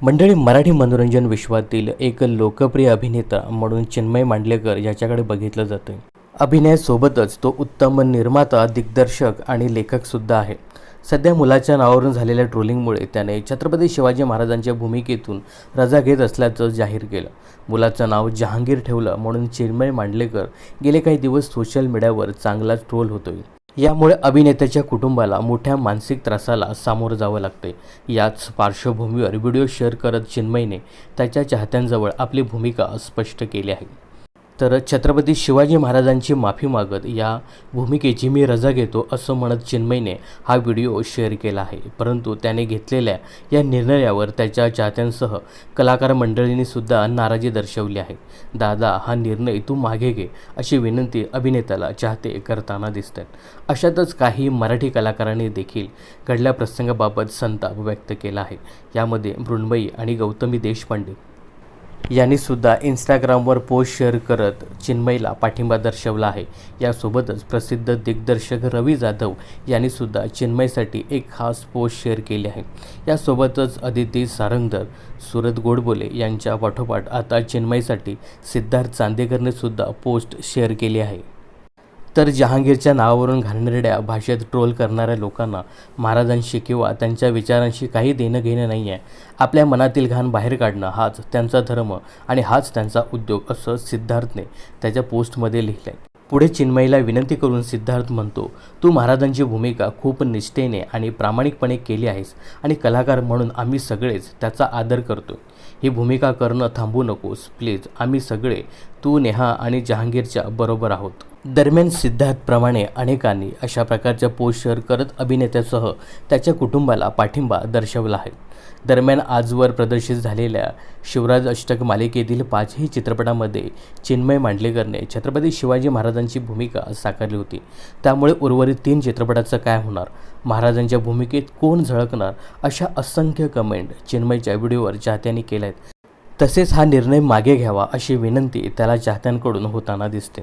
मंडळी मराठी मनोरंजन विश्वातील एक लोकप्रिय अभिनेता म्हणून चिन्मय मांडलेकर याच्याकडे बघितलं जातं अभिनयासोबतच तो उत्तम निर्माता दिग्दर्शक आणि लेखकसुद्धा आहे. सध्या मुलाच्या नावावरून झालेल्या ट्रोलिंगमुळे त्याने छत्रपती शिवाजी महाराजांच्या भूमिकेतून रजा घेत असल्याचं जाहीर केलं. मुलाचं नाव जहांगीर ठेवलं म्हणून चिन्मय मांडलेकर गेले काही दिवस सोशल मीडियावर चांगलाच ट्रोल होतोय. यामुळे अभिनेत्याच्या कुटुंबाला मोठ्या मानसिक त्रासाला सामोरं जावं लागते याच पार्श्वभूमीवर व्हिडिओ शेअर करत चिन्मयने त्याच्या चाहत्यांजवळ आपली भूमिका स्पष्ट केली आहे. तर छत्रपती शिवाजी महाराजांची माफी मागत या भूमिकेची मी रजा घेतो असं म्हणत चिन्मयने हा व्हिडिओ शेअर केला आहे. परंतु त्याने घेतलेल्या या निर्णयावर त्याच्या चाहत्यांसह कलाकार मंडळींनी सुद्धा नाराजी दर्शवली आहे. दादा हा निर्णय तू मागे घे अशी विनंती अभिनेत्याला चाहते करताना दिसत आहेत अशातच काही मराठी कलाकारांनी देखील घडल्या प्रसंगाबाबत संताप व्यक्त केला आहे. यामध्ये मृण्मयी आणि गौतमी देशपांडे यांनीसुद्धा इंस्टाग्रामवर पोस्ट शेअर करत चिन्मयला पाठिंबा दर्शवला आहे. यासोबतच प्रसिद्ध दिग्दर्शक रवी जाधव यांनीसुद्धा चिन्मयसाठी एक खास पोस्ट शेअर केली आहे. यासोबतच अदिती सारंगधर सुरत गोडबोले यांच्या पाठोपाठ आता चिन्मयसाठी सिद्धार्थ चांदेकरनेसुद्धा पोस्ट शेअर केली आहे. तर जहांगीरच्या नावावरून घाणेरड्या भाषेत ट्रोल करणाऱ्या लोकांना महाराजांशी किंवा त्यांच्या विचारांशी काही देणं घेणं नाही आहे आपल्या मनातील घाण बाहेर काढणं हाच त्यांचा धर्म आणि हाच त्यांचा उद्योग असं सिद्धार्थने त्याच्या पोस्टमध्ये लिहिलं आहे पुढे चिन्मयीला विनंती करून सिद्धार्थ म्हणतो तू महाराजांची भूमिका खूप निष्ठेने आणि प्रामाणिकपणे केली आहेस आणि कलाकार म्हणून आम्ही सगळेच त्याचा आदर करतो ही भूमिका करणं थांबू नकोस प्लीज. आम्ही सगळे तू नेहा आणि जहांगीरच्या बरोबर आहोत. दरम्यान सिद्धार्थप्रमाणे अनेकांनी अशा प्रकारच्या पोस्ट शेअर करत अभिनेत्यासह त्याच्या कुटुंबाला पाठिंबा दर्शवला आहे. दरम्यान आजवर प्रदर्शित झालेल्या शिवराज अष्टक मालिकेतील पाचही चित्रपटामध्ये चिन्मय मांडलेकरने छत्रपती शिवाजी महाराजांची भूमिका साकारली होती. त्यामुळे उर्वरित तीन चित्रपटाचं काय होणार? महाराजांच्या भूमिकेत कोण झळकणार? अशा असंख्य कमेंट चिन्मयच्या व्हिडिओवर चाहत्यांनी केल्या आहेत तसेच हा निर्णय मागे घ्यावा अशी विनंती त्याला चाहत्यांकडून होताना दिसते.